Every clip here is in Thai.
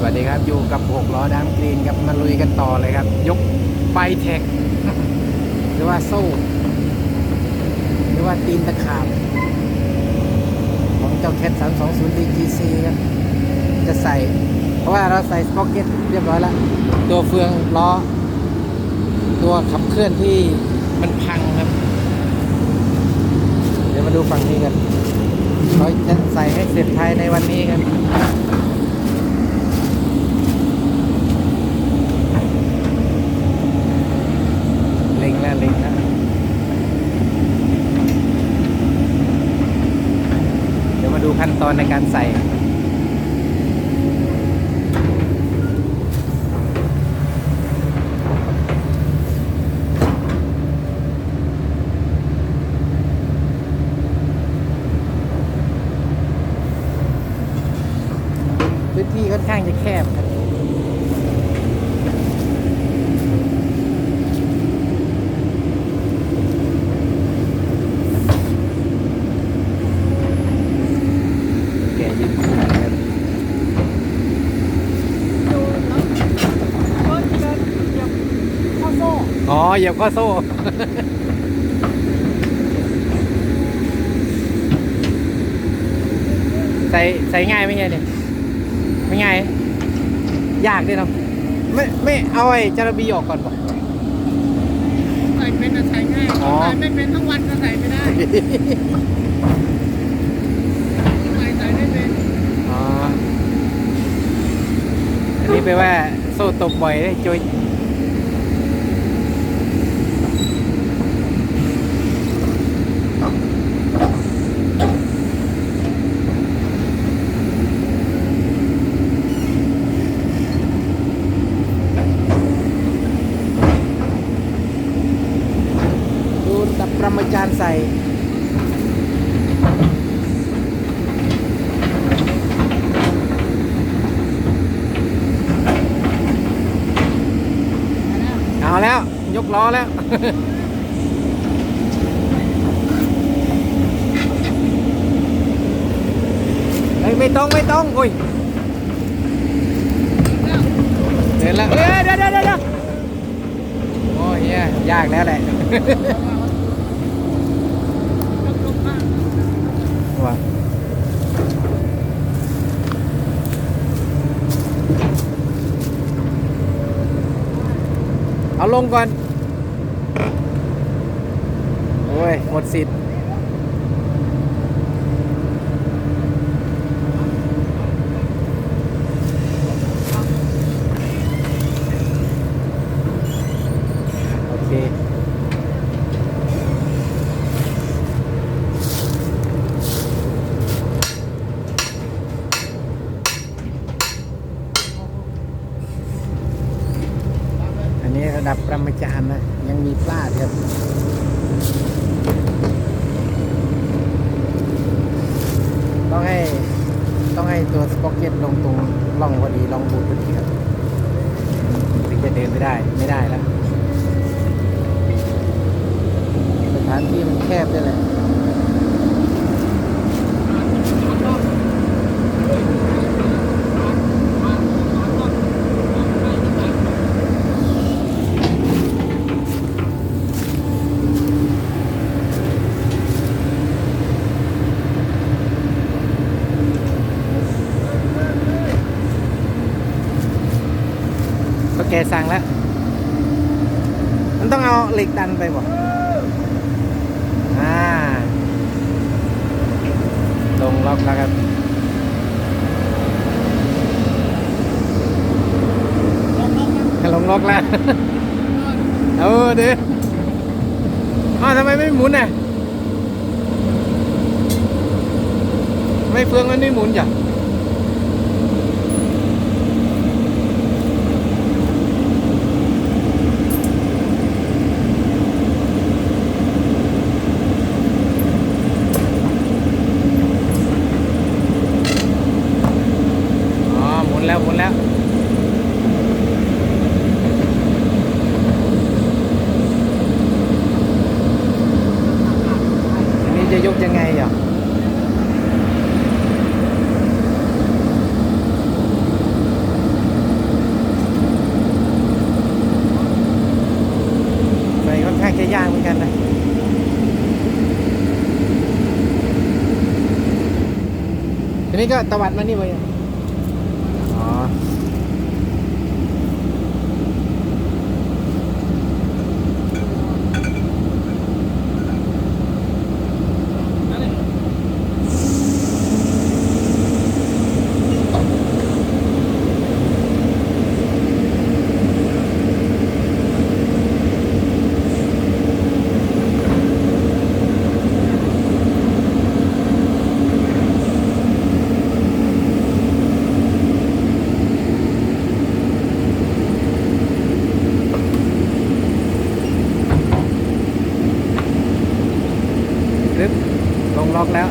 สวัสดีครับอยู่กับหกล้อดามกรีนครับมาลุยกันต่อเลยครับ ยกไฟแท็กหรือว่าโซ่หรือว่าตีนตะขาบ ของเจ้าแคท320 DGC ครับ จะใส่ เพราะว่าเราใส่สป็อกเก็ตเรียบร้อยแล้ว ตัวเฟืองล้อ ตัวขับเคลื่อนที่มันพังครับ เดี๋ยวมาดูฝั่งนี้กันเราจะใส่ให้เสร็จภายในวันนี้ครับ เล็งแล้วเล็งแล้วเดี๋ยวมาดู ขั้นตอนในการใส่ พื้นที่ค่อนข้างจะแคบครับ แกยืนคู่นะครับ ดูแล้วก็เดินเหยียบข้อโซ่ อ๋อ เหยียบข้อโซ่ใส่ใส่ง่ายไหมเนี่ยเนี่ยไม่ง่าย ยากด้วยเนาะไม่ไม่เอาไอ้จาระบีออกก่อนป่ะใส่เป็นอะใส่ง่ายอ๋อใส่ไม่เป็นทั้งวันก็ใส่ไม่ได้ใส่ใส่ไม่เป็นอ๋ออันนี้แปลว่าโซ่ตกบ่อยเลยจุย ดับประมาจารย์ใส่เอาแล้ว ยกล้อแล้วไม่ต้อง ไม่ต้องอุ้ยเดินแล้วเอ้ยเดี๋ยวเดี๋ยวเดี๋ยวเดี๋ยวโอ้ยเนี่ยยากแล้วแหละ ยกลงมาก ว่ะเอา ลงก่อน โอ้ย หมดสิทธิ์โอเค อันนี้ระดับประมา จารย์นะ ยังมีปลาดครับต้องให้ต้องให้ตัวสป็อกเก็ตลงตรงร่องพอดีล่องบูดพอดีครับถึงจะเดินไม่ได้ไม่ได้แล้วสถานที่มันแคบด้วยแหละ สั่งแล้ว มันต้องเอาเหล็กดันไปบ่อ่า ลงล็อกแล้วครับลงล็อกแล้วเออเดี๋ยวอ้าวทำไมไม่หมุนอะไม่เฟืองมันไม่หมุนจ้ะ อ๋อ หมุนแล้ว หมุนแล้ว อันนี้จะยกยังไงอะ ก็ตวัดมานี่ไปอ๋อ รึบ ลงล็อกแล้ว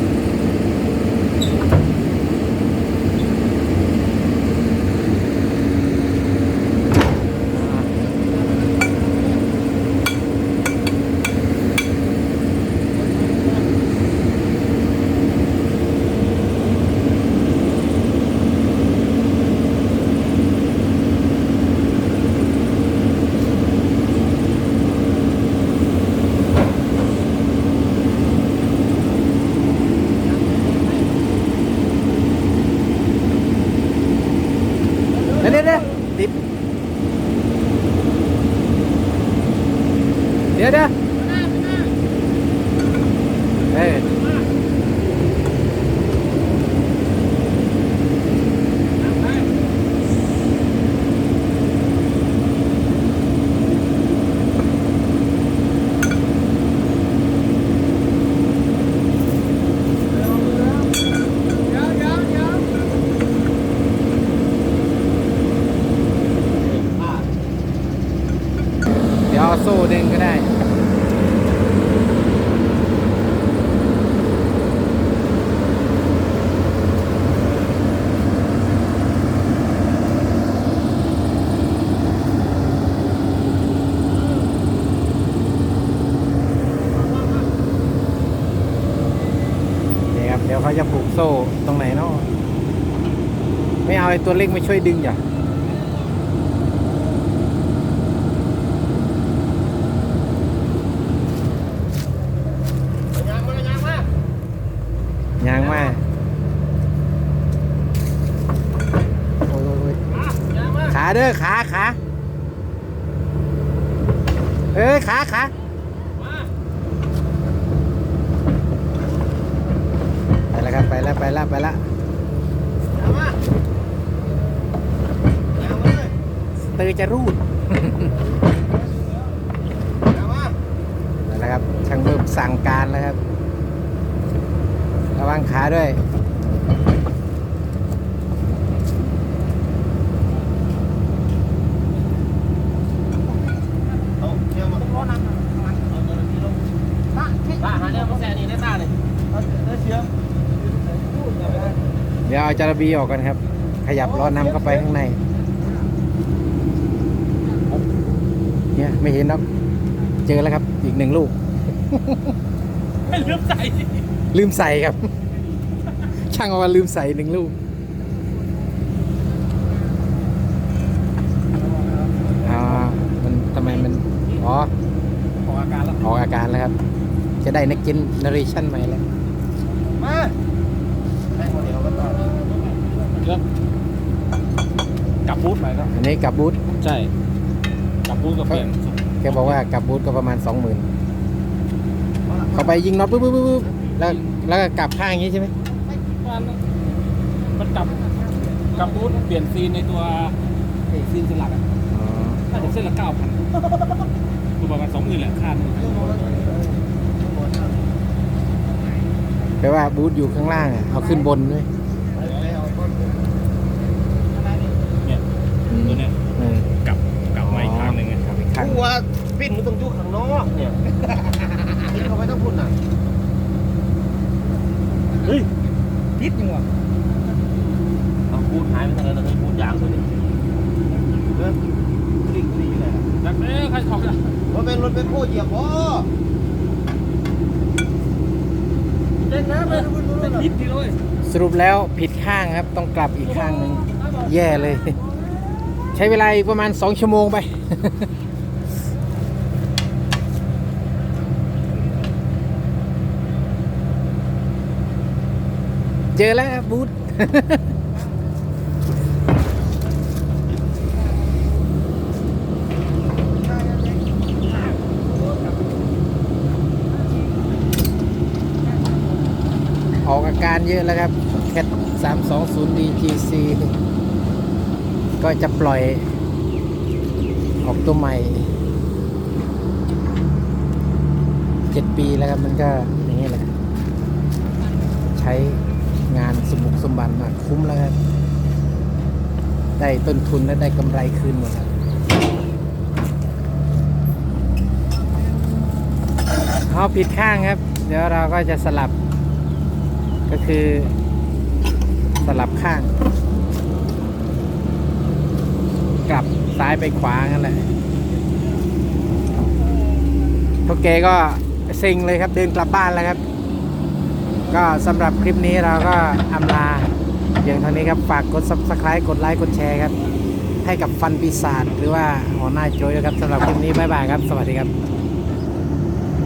เดี๋ยวเดี๋ยวเดี๋ยวติดเดี๋ยวเดี๋ยวเอ้ยเดี๋ยวเอาโซ่ดึงก็ได้ นี่ครับ เดี๋ยวเขาจะผูกโซ่ตรงไหนเนาะ ไม่เอาไอ้ตัวเล็กมาช่วยดึงอย่ายางมาโอ้ยโอ้ยโอ้ยขาเด้อขาขาเอ้ยขาขาไปแล้วครับไปแล้วไปแล้วไปแล้ว เตยจะรูดนะครับช่างเริ่มสั่งการแล้วครับ ระวังขาด้วยป้าหาเนี่ยมาแซ่นี่ได้ตาเลยได้เชียงเดี๋ยวเอาจาระบีออกกันครับ ขยับล้อนำเข้าไปข้างใน เนี่ยไม่เห็นหรอกเจอแล้วครับ อีกหนึ่งลูก ไม่ลืมใส่ลืมใส่ครับ ช่างเอาว่าลืมใส่หนึ่งลูกอ่ามันทำไมมันอ๋อของอาการแล้วออกอาการแล้วครับ จะได้นักกินนารีชั่นใหม่แล้วมาให้คนเดียวก็ต่อเลือกกลับบูธไปครับอันนี้กลับบูธใช่กลั บบูธกับเปลี่ยนแกบอกว่ากลับบูธก็ประมาณสองหมื่นเข้าไปยิงน็อตปุ๊บปุ๊บปุ๊บปุ๊บแล้วแล้วก็กลับข้างอย่างนี้ใช่ไหมมันมันกลับกลับบูธเปลี่ยนซีนในตัวเอ้ยซีนสลักอะอ๋อน่าจะเส้นละเก้าพันคือประมาณสองหมื่นแหละค่าหนึ่งแปลว่าบูธอยู่ข้างล่างอะเอาขึ้นบนด้วยเนี่ยตัวเนี้ยอืมกลับกลับ มาอีกครั้งหนึ่งไงกลับอีกข้างกูว่าปิ้นมันต้องอยู่ข้างนอกเนี่ยปิ้นเข้าไปต้องพุ่นน่ะเฮ้ยพิษยังวะเอาพูดหายไปทางนั้นเลยพูดยางตัวนี้เริ่มดิ่งดิ่งเลยจากเอ้ยใครถอดอะว่าเป็นรถเป็นโคเหยียบพ่อเจ๊งนะเป็นเป็นพิษดีเลยสรุปแล้วผิดข้างครับต้องกลับอีกข้างหนึ่งแย่เลย ใช้เวลาอีกประมาณสองชั่วโมงไป เจอแล้วครับบูธออกอาการเยอะแล้วครับแคท320 DGC ก็จะปล่อยออกตัวใหม่เจ็ดปีแล้วครับมันก็อย่างนี้แหละ ใช้งานสมบุกสมบันมากคุ้มแล้วครับ ได้ต้นทุนและได้กำไรคืนหมดแล้วเอาผิดข้างครับ เดี๋ยวเราก็จะสลับก็คือสลับข้าง กลับ ซ้ายไปขวางั้นแหละพวกแกก็เซ็งเลยครับเดินกลับบ้านแล้วครับ ก็สำหรับคลิปนี้เราก็อำลาอย่างเท่านี้ครับ ฝากกด subscribe กดไลค์กดแชร์ครับ ให้กับฟันปีศาจหรือว่าหัวหน้าโจยครับสำหรับคลิปนี้บ๊ายบายครับ สวัสดีครับ